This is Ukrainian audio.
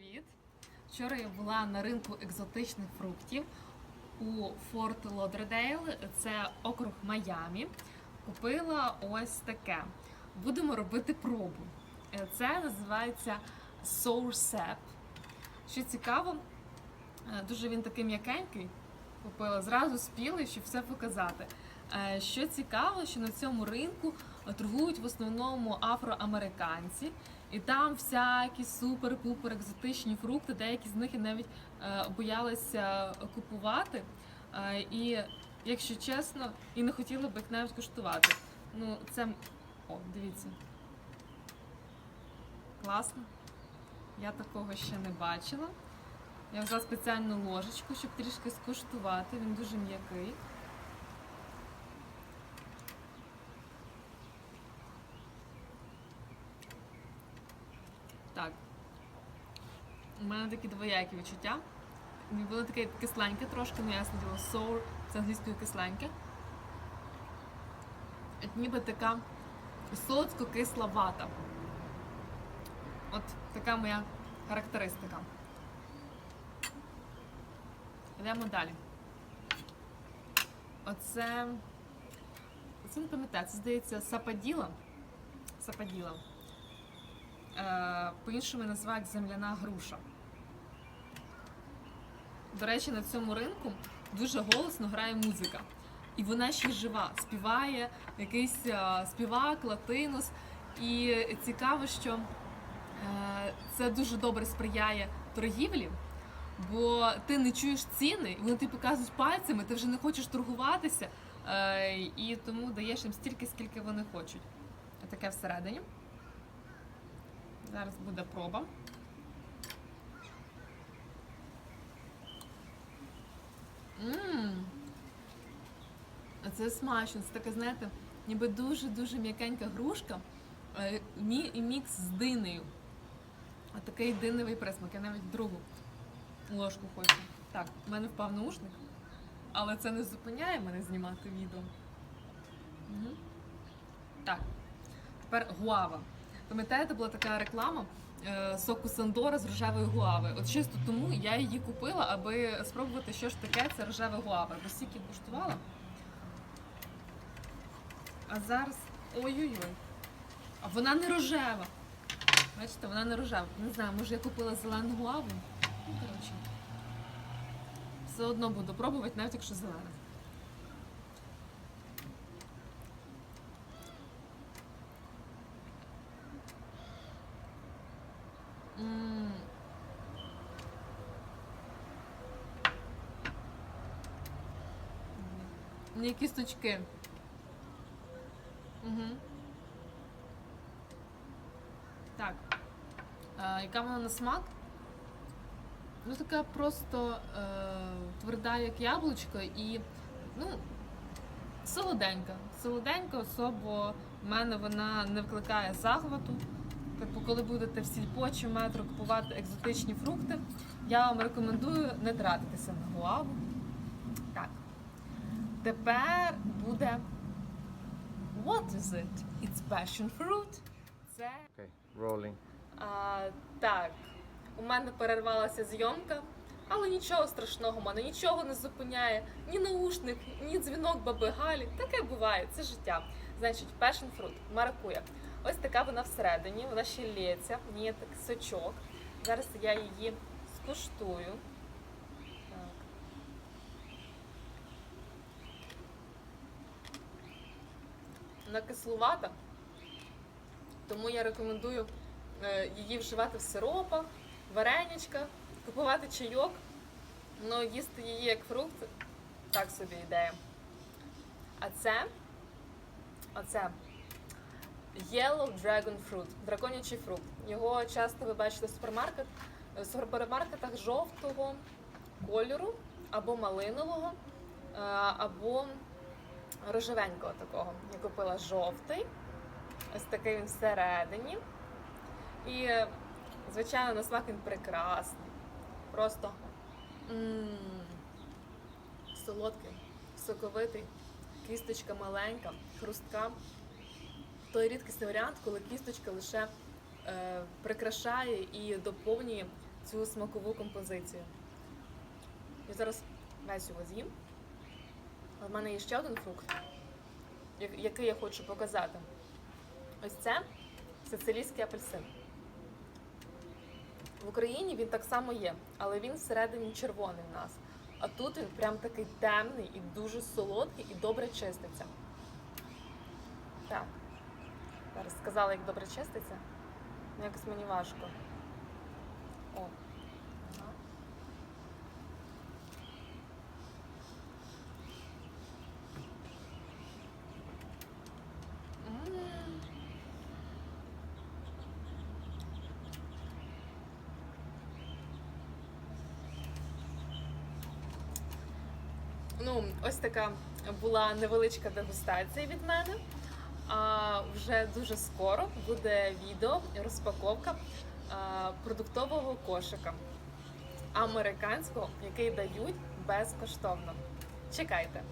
Привіт! Вчора я була на ринку екзотичних фруктів у Форт Лодердейл, це округ Майамі. Купила ось таке. Будемо робити пробу. Е, Це називається Sour Sap. Що цікаво, е, дуже він такий м'якенький. Купила зразу спілий, щоб все показати. Е, Що цікаво, що на цьому ринку торгують в основному афроамериканці, і там всякі супер-пупер екзотичні фрукти, деякі з них я навіть е, боялася купувати. Е, і, якщо чесно, і не хотіла б їх навіть куштувати. Ну, це. О, дивіться. Класно. Я такого ще не бачила. Я взяла спеціальну ложечку, щоб трішки скуштувати. Він дуже м'який. Так. У мене такі двоякі відчуття. Воно таке кисленьке трошки, ну ясно діло, sour, це англійською кисленьке. От ніби така солодко-кисла вата. От така моя характеристика. Йдемо далі. Оце. Оце не пам'ятаю, це здається сападіла. Сападіла. Е, по-іншому називають земляна груша. До речі, на цьому ринку дуже голосно грає музика. І вона ще жива, співає якийсь е, співак, латинус. І цікаво, що е, це дуже добре сприяє торгівлі, бо ти не чуєш ціни, вони тобі показують пальцями, ти вже не хочеш торгуватися, і тому даєш їм стільки, скільки вони хочуть. Таке всередині. Зараз буде проба. Ммм. Це смачно. Це таке, знаєте, ніби дуже-дуже м'якенька грушка е, мікс з динею. А такий диневий присмак. Я навіть другу ложку хочу. Так, в мене впав наушник, але це не зупиняє мене знімати відео. Так, тепер гуава. Пам'ятаєте, була така реклама е, соку Сандора з рожевої гуави. От чисто тому я її купила, аби спробувати, що ж таке це рожева гуава. Бо стільки куштувала. А зараз. Ой-ой-ой. А вона не рожева. Бачите, вона не рожева. Не знаю, може я купила зелену гуаву. Ну, коротше. Все одно буду пробувати, навіть якщо зелена. М. Мені кісточки. Угу. Так. А, яка вона на смак? Ну, така просто е, тверда, як яблучко, і ну, солоденька. Солоденька, особо в мене вона не викликає захвату. Типу, коли будете в сільпо чи метро купувати екзотичні фрукти, я вам рекомендую не тратитися на гуаву. Тепер буде What is it? It's passion fruit. Це Okay, rolling. а, так, у мене перервалася зйомка, але нічого страшного, мене нічого не зупиняє, ні наушник, ні дзвінок баби Галі. Таке буває, це життя. Значить, passion fruit, маракуя. Ось така вона всередині, вона ще лється, в ній є так сочок. Зараз я її скуштую. Так. Вона кислувата, тому я рекомендую е, її вживати в сиропах, вареничках, купувати чайок, але їсти її як фрукт так собі ідея. А це, оце Yellow Dragon Fruit, драконячий фрукт. Його часто ви бачите в супермаркет, в супермаркетах жовтого кольору або малинового, е, або рожевенького такого. Я купила жовтий, ось такий він всередині. І, звичайно, на смак він прекрасний. Просто солодкий, соковитий, кісточка маленька, хрустка. Той рідкісний варіант, коли кісточка лише е, прикрашає і доповнює цю смакову композицію. Я зараз весь його з'їм. В мене є ще один фрукт, який я хочу показати. Ось це сицилійський апельсин. В Україні він так само є, але він всередині червоний в нас. А тут він прям такий темний і дуже солодкий і добре чиститься. Так. Зараз сказала, як добре чиститься. Ну, якось мені важко. О. Ага. М. Ну, ось така була невеличка дегустація від мене. А вже дуже скоро буде відео розпаковка продуктового кошика американського, який дають безкоштовно. Чекайте!